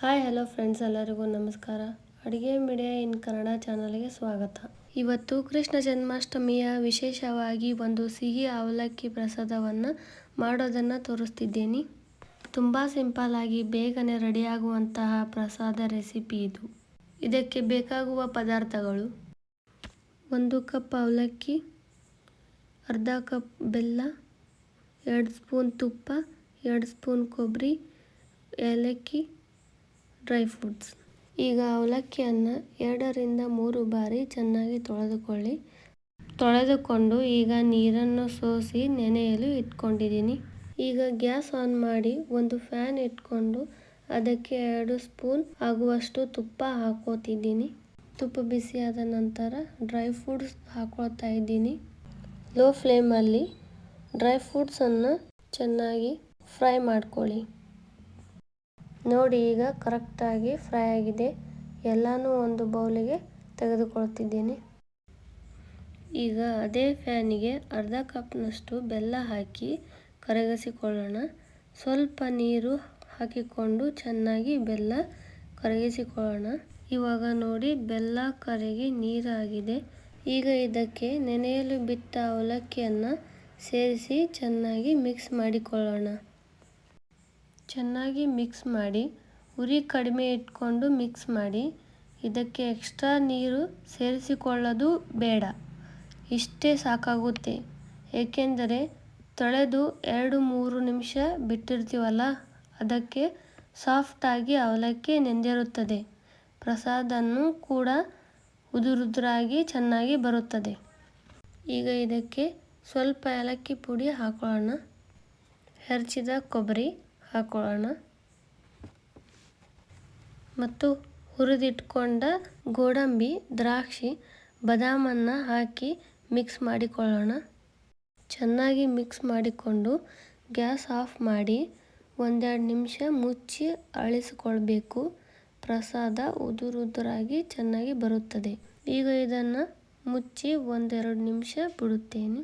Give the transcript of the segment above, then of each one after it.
Friends, ಎಲ್ಲರಿಗೂ ನಮಸ್ಕಾರ. ಅಡುಗೆ ಮೀಡಿಯಾ ಇನ್ ಕನ್ನಡ ಚಾನಲ್ಗೆ ಸ್ವಾಗತ. ಇವತ್ತು ಕೃಷ್ಣ ಜನ್ಮಾಷ್ಟಮಿಯ ವಿಶೇಷವಾಗಿ ಒಂದು ಸಿಹಿ ಅವಲಕ್ಕಿ ಪ್ರಸಾದವನ್ನು ಮಾಡೋದನ್ನು ತೋರಿಸ್ತಿದ್ದೀನಿ. ತುಂಬ ಸಿಂಪಲ್ಲಾಗಿ ಬೇಗನೆ ರೆಡಿಯಾಗುವಂತಹ ಪ್ರಸಾದ ರೆಸಿಪಿ ಇದು. ಇದಕ್ಕೆ ಬೇಕಾಗುವ ಪದಾರ್ಥಗಳು ಒಂದು ಕಪ್ ಅವಲಕ್ಕಿ, ಅರ್ಧ ಕಪ್ ಬೆಲ್ಲ, ಎರಡು ಸ್ಪೂನ್ ತುಪ್ಪ, ಎರಡು ಸ್ಪೂನ್ ಕೊಬ್ಬರಿ ಏಲಕ್ಕಿ ಡ್ರೈ ಫ್ರೂಟ್ಸ್. ಈಗ ಅವಲಕ್ಕಿಯನ್ನು ಎರಡರಿಂದ ಮೂರು ಬಾರಿ ಚೆನ್ನಾಗಿ ತೊಳೆದುಕೊಳ್ಳಿ. ತೊಳೆದುಕೊಂಡು ಈಗ ನೀರನ್ನು ಸೋಸಿ ನೆನೆಯಲು ಇಟ್ಕೊಂಡಿದ್ದೀನಿ. ಈಗ ಗ್ಯಾಸ್ ಆನ್ ಮಾಡಿ ಒಂದು ಫ್ಯಾನ್ ಇಟ್ಕೊಂಡು ಅದಕ್ಕೆ ಎರಡು ಸ್ಪೂನ್ ಆಗುವಷ್ಟು ತುಪ್ಪ ಹಾಕೋತಿದ್ದೀನಿ. ತುಪ್ಪ ಬಿಸಿಯಾದ ನಂತರ ಡ್ರೈ ಫ್ರೂಟ್ಸ್ ಹಾಕೊಳ್ತಾ ಇದ್ದೀನಿ. ಲೋ ಫ್ಲೇಮಲ್ಲಿ ಡ್ರೈ ಫ್ರೂಟ್ಸನ್ನು ಚೆನ್ನಾಗಿ ಫ್ರೈ ಮಾಡ್ಕೊಳ್ಳಿ. ನೋಡಿ ಈಗ ಕರೆಕ್ಟಾಗಿ ಫ್ರೈ ಆಗಿದೆ. ಎಲ್ಲನೂ ಒಂದು ಬೌಲಿಗೆ ತೆಗೆದುಕೊಳ್ತಿದ್ದೀನಿ. ಈಗ ಅದೇ ಫ್ಯಾನಿಗೆ ಅರ್ಧ ಕಪ್ನಷ್ಟು ಬೆಲ್ಲ ಹಾಕಿ ಕರಗಿಸಿಕೊಳ್ಳೋಣ. ಸ್ವಲ್ಪ ನೀರು ಹಾಕಿಕೊಂಡು ಚೆನ್ನಾಗಿ ಬೆಲ್ಲ ಕರಗಿಸಿಕೊಳ್ಳೋಣ. ಇವಾಗ ನೋಡಿ ಬೆಲ್ಲ ಕರಗಿ ನೀರಾಗಿದೆ. ಈಗ ಇದಕ್ಕೆ ನೆನೆಯಲು ಬಿಟ್ಟ ಅವಲಕ್ಕಿಯನ್ನು ಸೇರಿಸಿ ಚೆನ್ನಾಗಿ ಮಿಕ್ಸ್ ಮಾಡಿಕೊಳ್ಳೋಣ. ಚೆನ್ನಾಗಿ ಮಿಕ್ಸ್ ಮಾಡಿ, ಉರಿ ಕಡಿಮೆ ಇಟ್ಕೊಂಡು ಮಿಕ್ಸ್ ಮಾಡಿ, ಇದಕ್ಕೆ ಎಕ್ಸ್ಟ್ರಾ ನೀರು ಸೇರಿಸಿಕೊಳ್ಳೋದು ಬೇಡ. ಇಷ್ಟೇ ಸಾಕಾಗುತ್ತೆ. ಏಕೆಂದರೆ ತೊಳೆದು ಎರಡು ಮೂರು ನಿಮಿಷ ಬಿಟ್ಟಿರ್ತೀವಲ್ಲ, ಅದಕ್ಕೆ ಸಾಫ್ಟಾಗಿ ಅವಲಕ್ಕಿ ನೆಂದಿರುತ್ತದೆ. ಪ್ರಸಾದನೂ ಕೂಡ ಉದುರುದುರಾಗಿ ಚೆನ್ನಾಗಿ ಬರುತ್ತದೆ. ಈಗ ಇದಕ್ಕೆ ಸ್ವಲ್ಪ ಏಲಕ್ಕಿ ಪುಡಿ ಹಾಕೋಣ ಹೆರ್ಚಿದ ಕೊಬ್ಬರಿ. ಹಾಕೊಳ್ಳೋಣ. ಮತ್ತು ಹುರಿದಿಟ್ಕೊಂಡ ಗೋಡಂಬಿ, ದ್ರಾಕ್ಷಿ, ಬದಾಮನ್ನು ಹಾಕಿ ಮಿಕ್ಸ್ ಮಾಡಿಕೊಳ್ಳೋಣ. ಚೆನ್ನಾಗಿ ಮಿಕ್ಸ್ ಮಾಡಿಕೊಂಡು ಗ್ಯಾಸ್ ಆಫ್ ಮಾಡಿ ಒಂದೆರಡು ನಿಮಿಷ ಮುಚ್ಚಿ ಅಳಿಸಿಕೊಳ್ಬೇಕು. ಪ್ರಸಾದ ಉದುರುದುರಾಗಿ ಚೆನ್ನಾಗಿ ಬರುತ್ತದೆ. ಈಗ ಇದನ್ನು ಮುಚ್ಚಿ ಒಂದೆರಡು ನಿಮಿಷ ಬಿಡುತ್ತೇನೆ.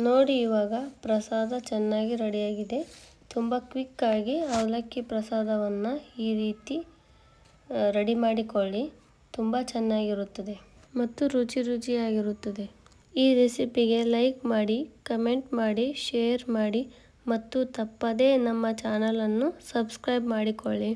ನೋಡಿ ಇವಾಗ ಪ್ರಸಾದ ಚೆನ್ನಾಗಿ ರೆಡಿಯಾಗಿದೆ. ತುಂಬ ಕ್ವಿಕ್ಕಾಗಿ ಅವಲಕ್ಕಿ ಪ್ರಸಾದವನ್ನು ಈ ರೀತಿ ರೆಡಿ ಮಾಡಿಕೊಳ್ಳಿ. ತುಂಬ ಚೆನ್ನಾಗಿರುತ್ತದೆ ಮತ್ತು ರುಚಿ ರುಚಿಯಾಗಿರುತ್ತದೆ. ಈ ರೆಸಿಪಿಗೆ ಲೈಕ್ ಮಾಡಿ ಕಮೆಂಟ್ ಮಾಡಿ ಶೇರ್ ಮಾಡಿ ಮತ್ತು ತಪ್ಪದೇ ನಮ್ಮ ಚಾನಲನ್ನು ಸಬ್ಸ್ಕ್ರೈಬ್ ಮಾಡಿಕೊಳ್ಳಿ.